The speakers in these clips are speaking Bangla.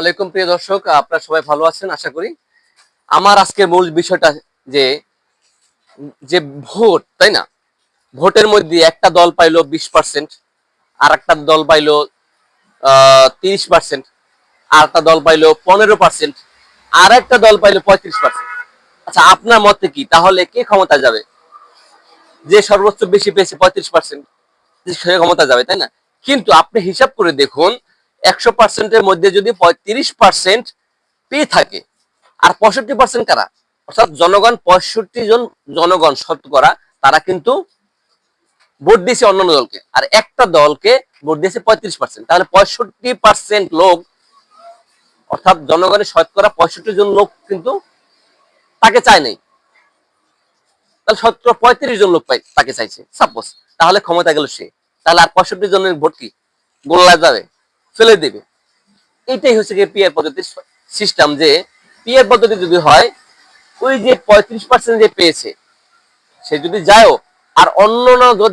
আলাইকুম, প্রিয় দর্শক। আপনারা সবাই ভালো আছেন, আশা করি। আমার আজকের মূল বিষয়টা যে যে ভোট, তাই না? ভোটের মধ্যে একটা দল পাইলো বিশ পার্সেন্ট আর একটা দল পাইলো তিরিশ পার্সেন্ট আর একটা দল পাইলো পনেরো পার্সেন্ট আর একটা দল পাইলো পঁয়ত্রিশ পার্সেন্ট আচ্ছা আপনার মতে কি? তাহলে কে ক্ষমতা যাবে? যে সর্বোচ্চ বেশি পেয়েছে পঁয়ত্রিশ পার্সেন্ট সে ক্ষমতা যাবে, তাই না? কিন্তু আপনি হিসাব করে দেখুন একশো পার্সেন্টের মধ্যে যদি পঁয়ত্রিশ পার্সেন্ট পেয়ে থাকে, আর পঁয়ষট্টি পার্সেন্ট কারা? অর্থাৎ জনগণ, পঁয়ষট্টি জন জনগণ শতকরা তারা কিন্তু ভোট দিয়েছে অন্যান্য দলকে। আর একটা দলকে ভোট দিয়েছে পঁয়ত্রিশ পার্সেন্ট তাহলে পঁয়ষট্টি পার্সেন্ট লোক, অর্থাৎ জনগণের শতকরা পঁয়ষট্টি জন লোক কিন্তু তাকে চায় নাই। তাহলে শতকরা পঁয়ত্রিশ জন লোক তাকে চাইছে। সাপোজ তাহলে ক্ষমতা গেল সে। তাহলে আর পঁয়ষট্টি জনের ভোট কি? গোল্লা যাবে। ফেলে দেবে। এইটাই হচ্ছে কি পিয়ার পদ্ধতির সিস্টেম যে পিয়ার পদ্ধতি যদি হয়, ওই যে পঁয়ত্রিশ পার্সেন্ট যে পেয়েছে, সে যদি যায়ও, আর অন্য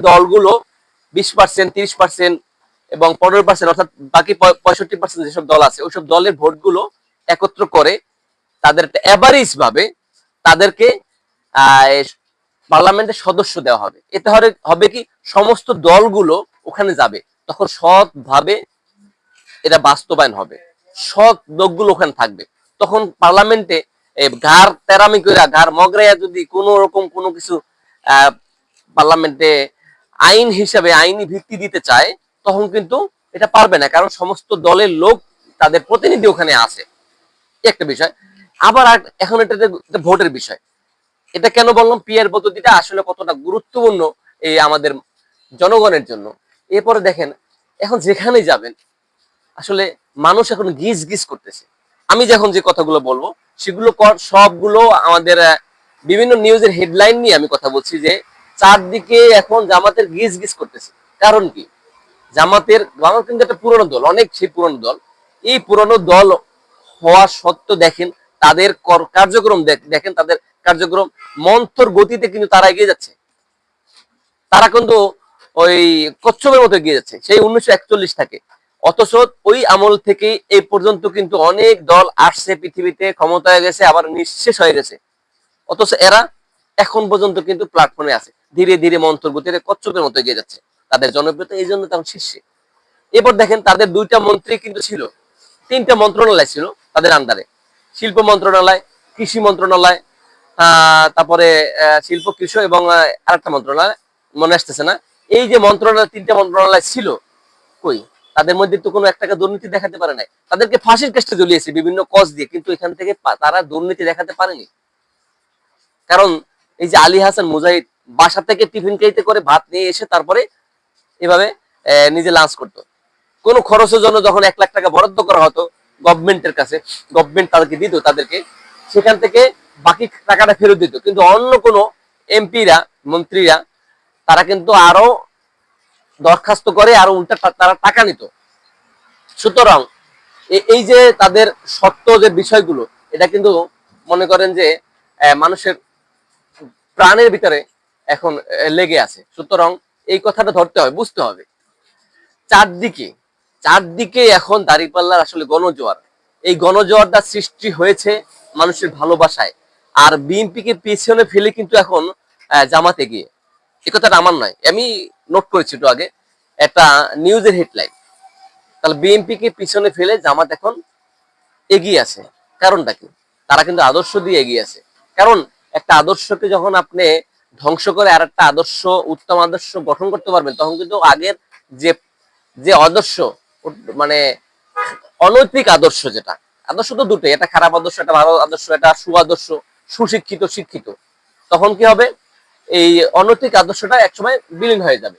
দলগুলো বিশ পার্সেন্ট তিরিশ পার্সেন্ট এবং পনেরো পার্সেন্ট অর্থাৎ বাকি পঁয়ষট্টি পার্সেন্ট যেসব দল আছে, ওইসব দলের ভোটগুলো একত্র করে তাদের একটা অ্যাভারেজ ভাবে তাদেরকে পার্লামেন্টের সদস্য দেওয়া হবে। এতে হবে কি? সমস্ত দলগুলো ওখানে যাবে। তখন সৎভাবে এটা বাস্তবায়ন হবে। সৎ লোকগুলো ওখানে থাকবে। তখন পার্লামেন্টে ঘাড় তেরামি করে ঘাড় মগরাইয়া যদি কোনো রকম কোনো কিছু পার্লামেন্টে আইন হিসাবে আইনি ভিত্তি দিতে চায়, তখন কিন্তু এটা পারবে না। কারণ সমস্ত দলের লোক তাদের প্রতিনিধি ওখানে আছে। একটা বিষয়। আবার এখন এটা ভোটের বিষয়। এটা কেন বললাম? পিয়ার পদ্ধতিটা আসলে কতটা গুরুত্বপূর্ণ এই আমাদের জনগণের জন্য। এরপরে দেখেন, এখন যেখানে যাবেন আসলে মানুষ এখন গিজ গিজ করতেছে। আমি যখন যে কথাগুলো বলব, সেগুলো সবগুলো আমাদের বিভিন্ন নিউজের হেডলাইন নিয়ে আমি কথা বলছি যে, চারদিকে এখন জামাতের গিজ গিজ করতেছে। কারণ কি? জামাতের, জামাত কিন্তু একটা পুরনো দল, অনেক সেই পুরনো দল। এই পুরনো দল হওয়া সত্ত্বেও দেখেন, তাদের কার্যক্রম দেখেন তাদের কার্যক্রম মন্থর গতিতে কিন্তু তারা এগিয়ে যাচ্ছে। তারা কিন্তু ওই কচ্ছপের মতো এগিয়ে যাচ্ছে। সেই উনিশশো একচল্লিশ থাকে। অথচ ওই আমল থেকে এই পর্যন্ত কিন্তু অনেক দল আসছে পৃথিবীতে, ক্ষমতায় গেছে, আবার নিঃশেষ হয়ে গেছে। অথচ এরা এখন পর্যন্ত কিন্তু প্ল্যাটফর্মে আছে। ধীরে ধীরে মন্থর গতিতে কচ্ছপের মতো এগিয়ে যাচ্ছে। তাদের জনপ্রিয়তা এই জন্য তখন শীর্ষে। এরপর দেখেন, তাদের দুইটা মন্ত্রী কিন্তু ছিল। তিনটা মন্ত্রণালয় ছিল তাদের আন্ডারে শিল্প মন্ত্রণালয়, কৃষি মন্ত্রণালয় তারপরে শিল্প, কৃষি এবং আরেকটা মন্ত্রণালয়, মনে আসতেছে না। এই যে মন্ত্রণালয়, তিনটা মন্ত্রণালয় ছিল, কই? তাদের মধ্যে তো কোনো একটা দুর্নীতি দেখাতে পারে নাই। তাদেরকে ফাঁসির কেসটা জ্বলিয়েছে বিভিন্ন কজ দিয়ে, কিন্তু এখান থেকে তারা দুর্নীতি দেখাতে পারেনি। কারণ এই যে আলী হাসান মুজাহিদ বাসা থেকে টিফিন খাইতে করে ভাত নিয়ে এসে তারপরে এভাবে নিজে লাঞ্চ করতো। কোনো খরচের জন্য যখন এক লাখ টাকা বরাদ্দ করা হতো গভর্নমেন্টের কাছে, গভর্নমেন্ট তাদেরকে দিত, তাদেরকে সেখান থেকে বাকি টাকাটা ফেরত দিত। কিন্তু অন্য কোনো এমপিরা, মন্ত্রীরা, তারা কিন্তু আরও দরখাস্ত করে আর উল্টা তারা টাকা নিত। সুতরাং এই যে তাদের সত্য যে বিষয়গুলো, এটা কিন্তু মনে করেন যে মানুষের প্রাণের ভিতরে এখন লেগে আছে। সুতরাং এই কথাটা ধরতে হবে, বুঝতে হবে। চারদিকে চারদিকে এখন দাঁড়িপাল্লার আসলে গণজোয়ার। এই গণজোয়ারটা সৃষ্টি হয়েছে মানুষের ভালোবাসায়। আর বিএনপিকে পিছনে ফেলে কিন্তু এখন জামাতে গিয়ে এ কথাটা আমার নয়। আমি নোট করেছি একটু আগে, একটা নিউজের হেডলাইন তাহলে বিএনপিকে পিছনে ফেলে জামাত এখন এগিয়ে আছে। কারণটা কি? তারা কিন্তু আদর্শ দিয়ে এগিয়ে আছে। কারণ একটা আদর্শকে যখন আপনি ধ্বংস করে আর একটা আদর্শ, উত্তম আদর্শ গঠন করতে পারবেন, তখন কিন্তু আগের যে যে আদর্শ মানে অনৈতিক আদর্শ যেটা, আদর্শ তো দুটোই এটা খারাপ আদর্শ এটা ভালো আদর্শ এটা সুআদর্শ, সুশিক্ষিত, শিক্ষিত। তখন কি হবে? এই অনৈতিক আদর্শটা একসময় বিলীন হয়ে যাবে।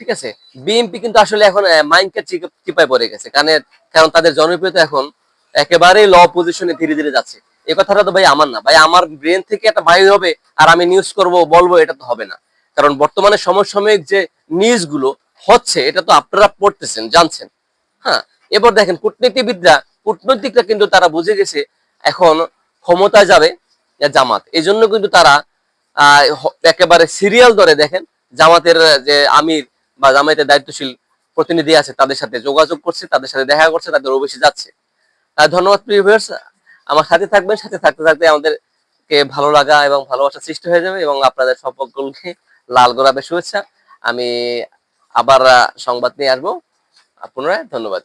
ঠিক আছে? বিএনপি কিন্তু আসলে এখন মাইন্ডকে চিপায় পড়ে গেছে। কারণ কারণ তাদের জনপ্রিয়তা এখন একেবারে ল পজিশনে ধীরে ধীরে যাচ্ছে। এই কথাটা তো ভাই আমার না। ভাই আমার ব্রেন থেকে একটা বাইর হবে আর আমি নিউজ করব, বলব, এটা তো হবে না। কারণ বর্তমানে সমসাময়িক যে নিউজগুলো হচ্ছে, এটা তো আপনারা পড়তেছেন, জানছেন। হ্যাঁ? এবার দেখেন, কূটনীতিবিদরা, কূটনৈতিকরা কিন্তু তারা বুঝে গেছে এখন ক্ষমতায় যাবে জামাত। এই জন্য কিন্তু তারা একেবারে সিরিয়াল ধরে দেখেন। জামাতের যে আমির বা জামায়াতের দায়িত্বশীল প্রতিনিধি আছে, তাদের সাথে যোগাযোগ করছে, তাদের সাথে দেখা করছে, তাদের অফিসে যাচ্ছে। ধন্যবাদ প্রিয় ভিউয়ার্স আমার সাথে থাকবেন, সাথে থাকতে থাকতে আমাদেরকে ভালো লাগা এবং ভালোবাসা সৃষ্টি হয়ে যাবে এবং আপনাদের সকলকে লাল গোলাপের শুভেচ্ছা। আমি আবার সংবাদ নিয়ে আসব। পুনরায় ধন্যবাদ।